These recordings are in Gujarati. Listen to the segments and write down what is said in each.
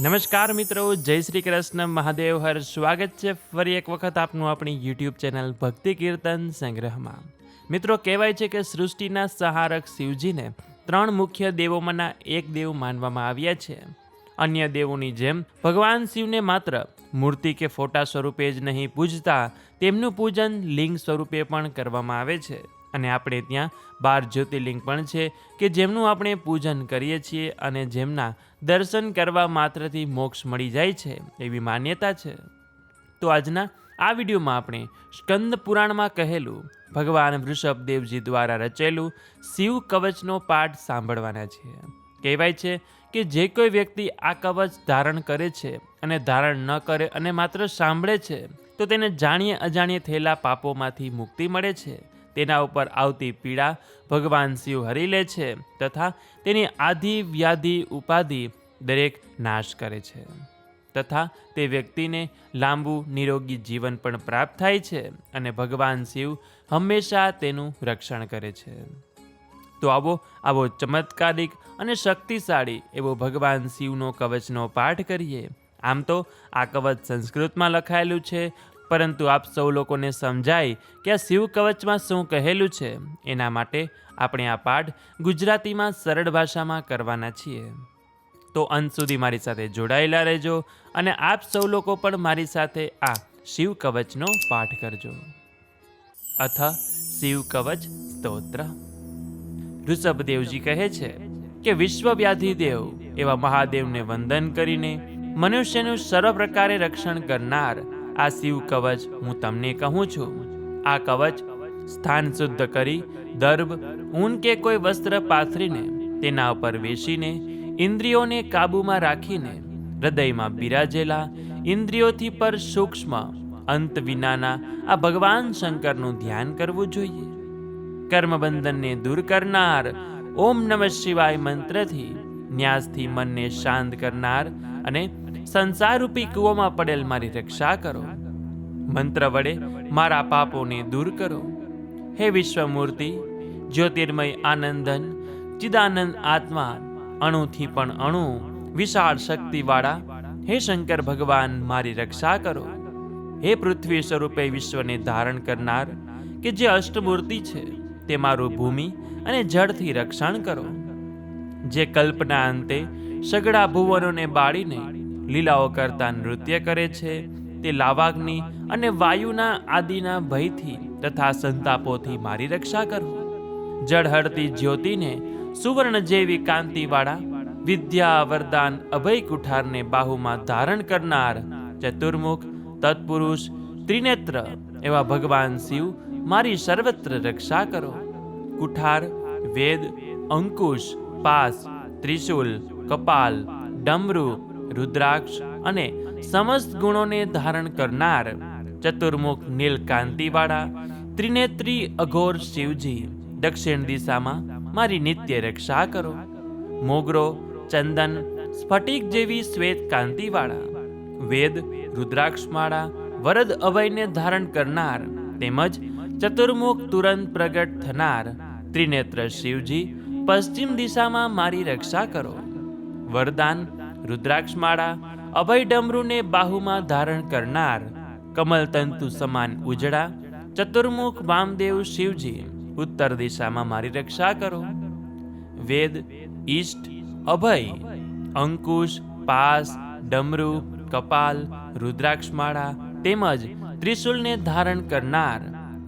નમસ્કાર મિત્રો, જય શ્રી કૃષ્ણ, મહાદેવ, હર સ્વાગત છે ફરી એક વખત આપનું આપણી યુટ્યુબ ચેનલ ભક્તિ કીર્તન સંગ્રહમાં. મિત્રો, કહેવાય છે કે સૃષ્ટિના સહારક શિવજીને ત્રણ મુખ્ય દેવોમાંના એક દેવ માનવામાં આવ્યા છે. અન્ય દેવોની જેમ, ભગવાન શિવને માત્ર મૂર્તિ કે ફોટા સ્વરૂપે જ નહીં પૂજતા, તેમનું પૂજન લિંગ સ્વરૂપે પણ કરવામાં આવે છે. અને આપણે ત્યાં બાર જ્યોતિર્લિંગ પણ છે કે જેમનું આપણે પૂજન કરીએ છીએ અને જેમના દર્શન કરવા માત્રથી મોક્ષ મળી જાય છે, એવી માન્યતા છે. તો આજના આ વિડીયોમાં આપણે સ્કંદ પુરાણમાં કહેલું, ભગવાન વૃષભદેવજી દ્વારા રચેલું શિવ કવચનો પાઠ સાંભળવાના છીએ કહેવાય છે કે જે કોઈ વ્યક્તિ આ કવચ ધારણ કરે છે અને ધારણ ન કરે અને માત્ર સાંભળે છે, તો તેને જાણીએ અજાણીએ થયેલા પાપોમાંથી મુક્તિ મળે છે. તેના ઉપર આવતી પીડા ભગવાન શિવ હરી લે છે તથા તેની આધિ વ્યાધિ ઉપાધિ દરેક નાશ કરે છે. તથા તે વ્યક્તિને લાંબુ નિરોગી જીવન પણ પ્રાપ્ત થાય છે અને ભગવાન શિવ હંમેશા તેનું રક્ષણ કરે છે. તો આવો આવો ચમત્કારિક અને શક્તિશાળી એવો ભગવાન શિવનો કવચનો પાઠ કરીએ. આમ તો આ કવચ સંસ્કૃતમાં લખાયેલું છે પરંતુ આપ સૌ લોકોને સમજાય કે આ શિવ કવચમાં શું કહેલું છે, એના માટે આપણે આ પાઠ ગુજરાતીમાં સરળ ભાષામાં કરવાના છીએ. તો અંત સુધી મારી સાથે જોડાયેલા રહેજો અને આપ સૌ લોકો પણ મારી સાથે આ શિવ કવચનો પાઠ કરજો. અથ શિવ કવચ સ્તોત્ર. ઋષભદેવજી કહે છે કે વિશ્વવ્યાધિ દેવ એવા મહાદેવને વંદન કરીને મનુષ્યનું સર્વ પ્રકારે રક્ષણ કરનાર આ શિવ કવચ હું તમને કહું છું. આ કવચ સ્થાન શુદ્ધ કરી દર્ભ ઊન કે કોઈ વસ્ત્ર પાથરીને તેના ઉપર વેશીને ઇન્દ્રિયોને કાબૂમાં રાખીને હૃદયમાં બિરાજેલા ઇન્દ્રિયોથી પર સૂક્ષ્મ અંત વિનાના આ ભગવાન શંકરનું ધ્યાન કરવું જોઈએ. કર્મબંધનને દૂર કરનાર, ઓમ નમઃ શિવાય મંત્રથી ન્યાસથી મનને શાંત કરનાર અને સંસારરૂપી કૂવામાં પડેલ મારી રક્ષા કરો. મંત્ર વડે મારા પાપોને દૂર કરો. હે વિશ્વમૂર્તિ, જ્યોતિર્મય આનંદન, ચિદાનંદ આત્મા, અણુથી પણ અણુ, વિશાળ શક્તિવાળા, હે શંકર ભગવાન મારી રક્ષા કરો. હે પૃથ્વી સ્વરૂપે વિશ્વને ધારણ કરનાર, કે જે અષ્ટમૂર્તિ છે, તે મારું ભૂમિ અને જળથી રક્ષણ કરો. જે કલ્પના અંતે સગડા ભુવનોને બાળીને લીલાઓ કરતા નૃત્ય કરે છે. તે લાવાગ્નિ અને વાયુના આદિના ભયથી તથા સંતાપોથી મારી રક્ષા કરો. જળહળતી જ્યોતિને સુવર્ણ જેવી કાંતિવાળા વિદ્યા વરદાન અભય કુઠારને બાહુમાં ધારણ કરનાર ચતુર્મુખ, તત્પુરુષ, ત્રિનેત્ર એવા ભગવાન શિવ મારી સર્વત્ર રક્ષા કરો. કુઠાર, વેદ, અંકુશ, પાસ, ત્રિશુલ કપાલ, ડમરુ, રુદ્રાક્ષ અને સમસ્ત ગુણોને ધારણ કરનાર ચતુર્મુખ નીલકાંતિવાળા ત્રિનેત્રી અઘોર શિવજી. દક્ષિણ દિશામાં મારી નિત્ય રક્ષા કરો. મોગરો, ચંદન, સ્ફટિક જેવી શ્વેત કાંતિવાળા. વેદ, રુદ્રાક્ષમાળા, વરદ અભયને ધારણ કરનાર તેમજ ચતુર્મુખ તુરંત પ્રગટ થનાર ત્રિનેત્ર શિવજી પશ્ચિમ દિશામાં મારી રક્ષા કરો. વરદાન, રુદ્રાક્ષમાળા, અભય ડમરુને બાહુમાં ધારણ કરનાર કમલ તંતુ સમાન ઉજળા, ચતુર્મુખ વામદેવ શિવજી ઉત્તર દિશામાં મારી રક્ષા કરો. વેદ, ઈષ્ટ, અભય, અંકુશ, પાસ, ડમરુ, કપાલ, રુદ્રાક્ષમાળા તેમજ ત્રિશુલને ધારણ કરનાર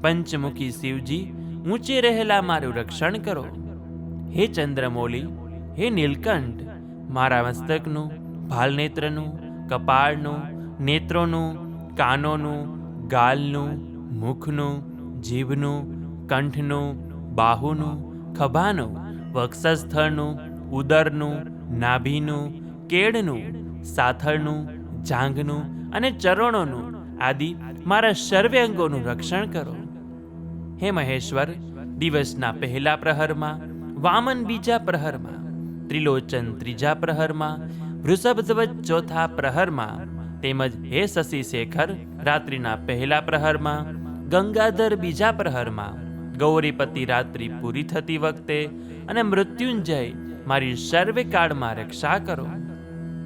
પંચમુખી શિવજી ઊંચે રહેલા મારું રક્ષણ કરો. હે ચંદ્રમૌલી, હે નીલકંઠ મારા મસ્તકનું, ભાલનેત્રનું, કપાળનું, નેત્રોનું, કાનોનું, ગાલનું, મુખનું, જીભનું, કંઠનું, બાહુનું, ખભાનું, વક્ષસ્થળનું, ઉદરનું, નાભીનું, કેળનું, સાથળનું, જાંઘનું અને ચરણોનું આદિ મારા સર્વે અંગોનું રક્ષણ કરો. હે મહેશ્વર, દિવસના પહેલા પ્રહરમાં, વામન બીજા પ્રહરમાં ત્રિલોચન ત્રીજા પ્રહરમાં, વૃષભધ્વજ ચોથા પ્રહરમાં, તેમજ હે શશી શેખર રાત્રિના પહેલા પ્રહરમાં, ગંગાધર બીજા પ્રહરમાં, ગૌરીપતિ રાત્રિ પૂરી થતી વખતે, અને મૃત્યુંજય મારી સર્વે કાળમાં રક્ષા કરો.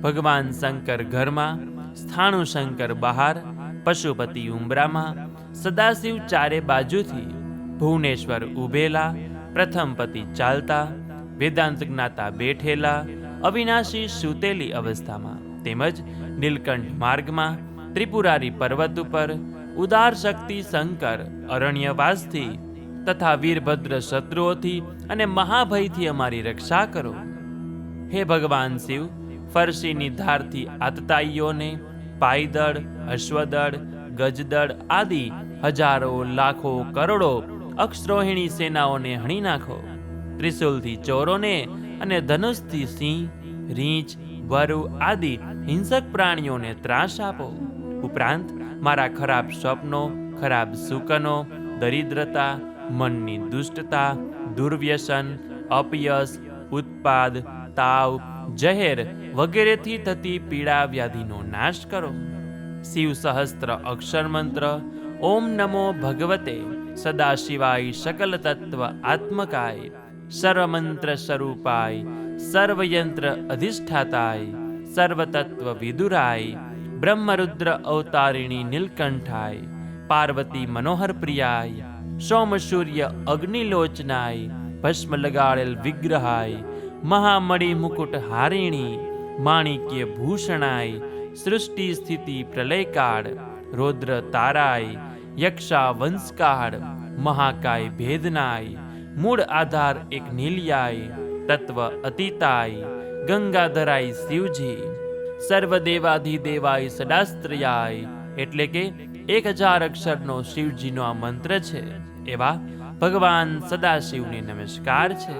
ભગવાન શંકર ઘરમાં, સ્થાણુ શંકર બહાર, પશુપતિ ઉંબરામાં સદાશિવ ચારે બાજુથી ભુવનેશ્વર ઉભેલા, પ્રથમ પતિ ચાલતા વેદાંત જ્ઞાતા બેઠેલા અવિનાશી સૂતેલી અવસ્થામાં તેમજ નીલકંઠ માર્ગમાં ત્રિપુરારી પર્વત ઉપર ઉદાર શક્તિ શંકર અરણ્યવાસથી તથા વીરભદ્ર શત્રુઓથી અને મહાભયથી અમારી રક્ષા કરો. હે ભગવાન શિવ ફરસીની ધારથી આતતાઈઓને પાયદળ, અશ્વદળ, ગજદળ આદિ હજારો, લાખો, કરોડો અક્ષરોહિણી સેનાઓને હણી નાખો. ત્રિશુલથી ચોરોને અને ધનુષથી સિંહ, રીંછ, વરુ આદિ હિંસક પ્રાણીઓને ત્રાસ આપો. ઉપરાંત, મારા ખરાબ સ્વપ્નો, ખરાબ સુકનો, દરિદ્રતા, મનની દુષ્ટતા, દુર્વ્યસન, અપયશ, ઉત્પાદ, તાવ જહેર વગેરેથી થતી પીડા વ્યાધિનો નાશ કરો. શિવ સહસ્ત્ર અક્ષર મંત્ર, ઓમ નમો ભગવતે, સદાશિવાય સકલ તત્વ આત્મકાય. સર્વમંત્ર સ્વરૂપાય સર્વયંત્ર અધિષ્ઠાતાય સર્વતત્વ વિદુરાય બ્રહ્મરુદ્ર અવતારિણી નીલકંઠાય પાર્વતી મનોહર પ્રિયાય સોમ અગ્નિલોચનાય ભસ્મ લગાડેલ વિગ્રહાય મહામણી મુકુટ હારિણી માણિક્ય ભૂષણાય સૃષ્ટિ સ્થિતિ પ્રલયકાળ રૌદ્ર તારાય યક્ષા વંશકાળ મહાકાય ભેદનાય મૂળ આધાર એક નીલિયાય તત્વ અતિતાય ગંગાધરાય શિવજી સર્વદેવાધિદેવાય સદાસ્ત્રયાય, એટલે કે એક હજાર અક્ષરનો શિવજીનો આ મંત્ર છે. એવા ભગવાન સદાશિવને નમસ્કાર છે.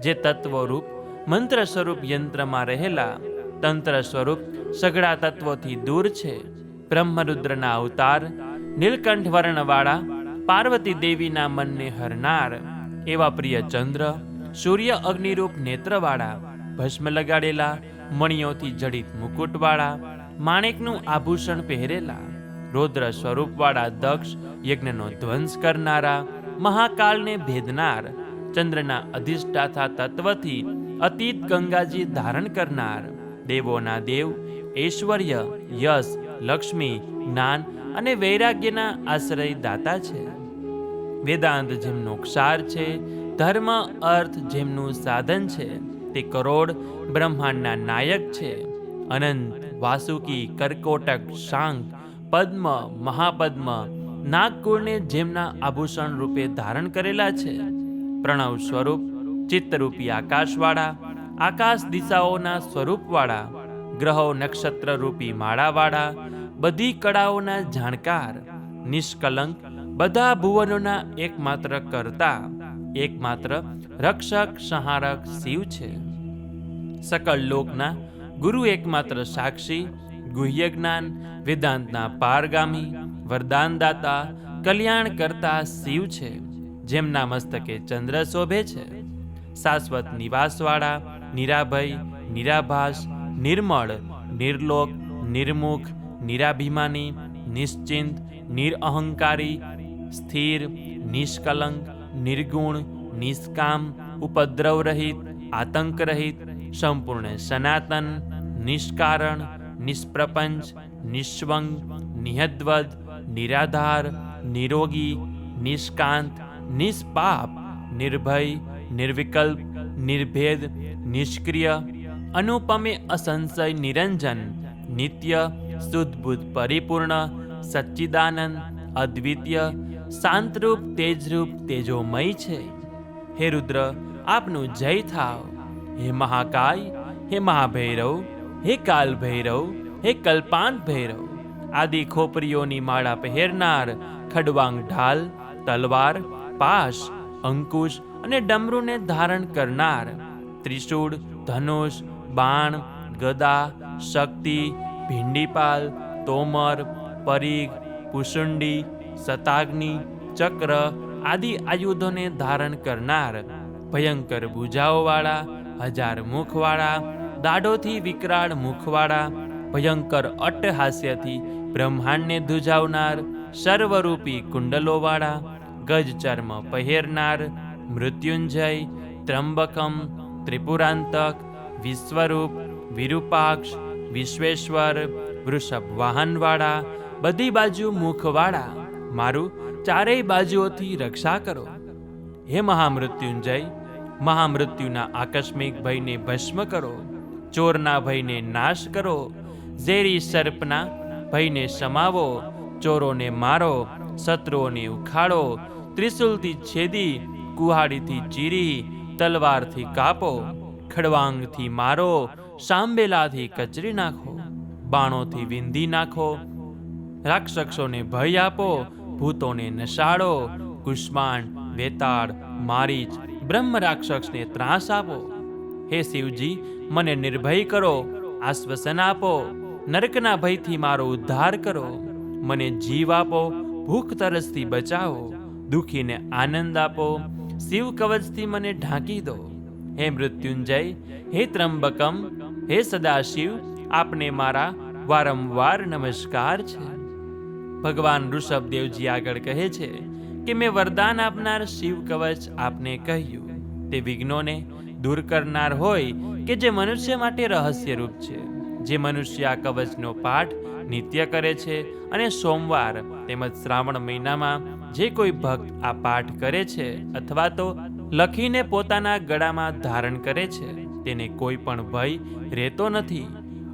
જે તત્વરૂપ મંત્ર સ્વરૂપ યંત્રમાં રહેલા, તંત્ર સ્વરૂપ સઘળા તત્વોથી દૂર છે. બ્રહ્મરુદ્રના અવતાર, નીલકંઠ વર્ણવાળા, પાર્વતી દેવીના મનને હરનાર એવા પ્રિય ચંદ્ર, સૂર્ય અગ્નિરૂપ નેત્રવાળા, ભસ્મ લગાડેલા, મણિયોથી જડિત મુકુટવાળા, માણેકનું આભૂષણ પહેરેલા, રૌદ્ર સ્વરૂપવાળા દક્ષ, યજ્ઞનો ધ્વંસ કરનારા મહાકાળને ભેદનાર, ચંદ્રના અધિષ્ઠાતા તત્વથી અતીત ગંગાજી ધારણ કરનાર, દેવોના દેવ, ઐશ્વર્ય, યશ, લક્ષ્મી, જ્ઞાન અને વૈરાગ્યના આશ્રયદાતા છે. વેદાંત જેમનો ક્ષાર છે, ધર્મ અર્થ જેમનું સાધન છે, તે કરોડ બ્રહ્માંડના નાયક છે. અનંત વાસુકી, કર્કોટક, શાંક, પદ્મ, મહાપદ્મ, નાગકુળને જેમના આભૂષણ રૂપે ધારણ કરેલા છે. પ્રણવ સ્વરૂપ, ચિત્તરૂપી આકાશવાળા, આકાશ દિશાઓના સ્વરૂપવાળા, ગ્રહો નક્ષત્ર રૂપી માળાવાળા, બધી કળાઓના જાણકાર, નિષ્કલંક બધા ભુવનોના એકમાત્ર કરતા, એકમાત્ર રક્ષક, સંહારક શિવ છે. સકળ લોકના ગુરુ એકમાત્ર સાક્ષી, ગુહ્ય જ્ઞાન, વેદાંતના પારગામી, વરદાનદાતા કલ્યાણ કરતા શિવ છે, જેમના મસ્તકે ચંદ્ર શોભે છે. શાશ્વત નિવાસવાળા, નિરાભય, નિરાભાસ, નિર્મળ, નિર્લોક, નિર્મુખ, નિરાભિમાની, નિશ્ચિંત, નિરઅહંકારી સ્થિર, નિષ્કલંક, નિર્ગુણ, નિષ્કામ ઉપદ્રવ રહિત આતંક રહિત સંપૂર્ણ સનાતન, નિષ્કારણ, નિષ્પ્રપંચ નિસ્વંગ નિહદ્વદ, નિરાધાર, નિરોગી, નિષ્કાંત, નિષ્પાપ, નિર્ભય, નિર્વિકલ્પ, નિર્ભેદ, નિષ્ક્રિય, અનુપમે અસંશય નિરંજન, નિત્ય શુદ્ધબુદ્ધ પરિપૂર્ણ, સચ્ચિદાનંદ, અદ્વિતીય શાંતરૂપ, તેજરૂપ, તેજોમય છે. હે રુદ્ર, આપનું જય થાવ. હે મહાકાય, હે મહાભૈરવ, હે કાલ ભૈરવ હે કલ્પાંત ભૈરવ. આદિ ખોપરીઓની માળા પહેરનાર ખડવાંગ ઢાલ, તલવાર, પાશ, અંકુશ અને ડમરૂને ધારણ કરનાર ત્રિશૂળ, ધનુષ, બાણ, ગદા, શક્તિ, ભિંડીપાલ, તોમર, પરીઘ કુશુંડી સતાગ્નિ, ચક્ર આદિ આયુધોને ધારણ કરનાર, ભયંકર ભુજાઓવાળા, હજાર મુખવાળા દાઢોથી વિકરાળ મુખવાળા, ભયંકર અટ્ટહાસ્યથી બ્રહ્માંડને ધુજાવનાર, સર્વરૂપી કુંડલોવાળા ગજ ચર્મ પહેરનાર, મૃત્યુંજય ત્રંબકમ ત્રિપુરાંતક, વિશ્વરૂપ, વિરૂપાક્ષ, વિશ્વેશ્વર વૃષભ વાહનવાળા બધી બાજુ મુખવાળા. મારું ચારેય બાજુઓથી રક્ષા કરો. હે મહામૃત્યુંજય, મહામૃત્યુના આકસ્મિક ભયને ભસ્મ કરો, ચોરના ભયને નાશ કરો, ઝેરી સર્પના ભયને સમાવો, ચોરોને મારો, શત્રુઓને ઉખાડો, ત્રિશુલથી છેદી, કુહાડીથી ચીરી, તલવારથી કાપો, ખડવાંગથી મારો, સાંબેલાથી કચરી નાખો, બાણોથી વિંધી નાખો, રાક્ષસોને ભય આપો ભૂતોને નશાડો કુષ્માંડ, વેતાળ, મારીચ, બ્રહ્મ રાક્ષસને ત્રાસ આપો. હે શિવજી, મને નિર્ભય કરો, આશ્વાસન આપો, નરકના ભયથી મારો ઉદ્ધાર કરો. મને જીવ આપો, ભૂખ તરસથી બચાવો, દુખીને આનંદ આપો, શિવ કવચથી મને ઢાંકી દો. હે મૃત્યુંજય, હે ત્રંબકમ હે સદાશિવ, આપને મારા વારંવાર નમસ્કાર છે. ભગવાન ઋષભદેવજી આગળ કહે છે કે મેં વરદાન આપનાર શિવ કવચ આપને કહ્યું. તે વિઘ્નોને દૂર કરનાર હોય કે જે મનુષ્ય માટે રહસ્યરૂપ છે. જે મનુષ્ય આ કવચનો પાઠ નિત્ય કરે છે અને સોમવાર તેમજ શ્રાવણ મહિનામાં જે કોઈ ભક્ત આ પાઠ કરે છે અથવા તો લખીને પોતાના ગળામાં ધારણ કરે છે, તેને કોઈ પણ ભય રહેતો નથી.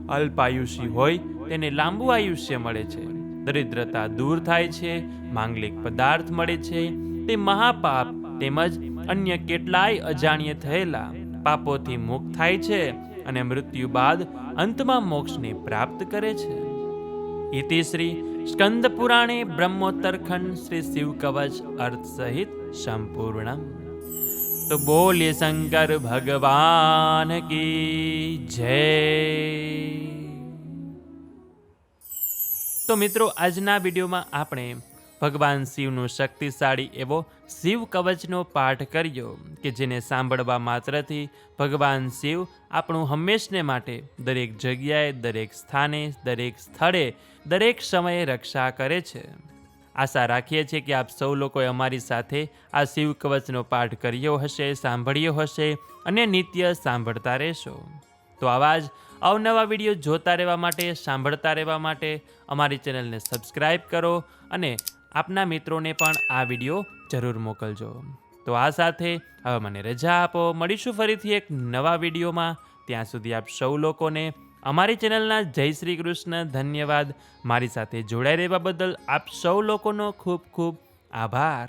અલ્પાયુષી હોય તેને લાંબુ આયુષ્ય મળે છે. દરિદ્રતા દૂર થાય છે, માંગલિક પદાર્થ મળે છે, તે મહાપાપ તેમજ અન્ય કેટલાય અજાણ્ય થયેલા પાપોથી મુક્ત થાય છે અને મૃત્યુ બાદ અંતમાં મોક્ષને પ્રાપ્ત કરે છે. ઇતિ શ્રી સ્કંદ પુરાણે બ્રહ્મોત્તરખંડ શ્રી શિવ કવચ અર્થ સહિત સંપૂર્ણ. તો બોલે શંકર ભગવાન કી જય. તો મિત્રો, આજના વિડીયોમાં આપણે ભગવાન શિવનો શક્તિશાળી એવો શિવ કવચનો પાઠ કર્યો કે જેને સાંભળવા માત્રથી ભગવાન શિવ આપણું હંમેશને માટે દરેક જગ્યાએ, દરેક સ્થાને, દરેક સ્થળે, દરેક સમયે રક્ષા કરે છે. આશા રાખીએ છીએ કે આપ સૌ લોકોએ અમારી સાથે આ શિવ કવચનો પાઠ કર્યો હશે, સાંભળ્યો હશે અને નિત્ય સાંભળતા રહેશો. તો આવા જ અવનવા વીડિયો જોતા રહેવા માટે, સાંભળતા રહેવા માટે અમારી ચેનલને સબસ્ક્રાઈબ કરો અને આપના મિત્રોને પણ આ વીડિયો જરૂર મોકલજો. તો આ સાથે હવે મને રજા આપો. મળીશું ફરીથી એક નવા વિડીયોમાં. ત્યાં સુધી આપ સૌ લોકોને અમારી ચેનલના જય શ્રી કૃષ્ણ ધન્યવાદ. મારી સાથે જોડાઈ રહેવા બદલ આપ સૌ લોકોનો ખૂબ ખૂબ આભાર.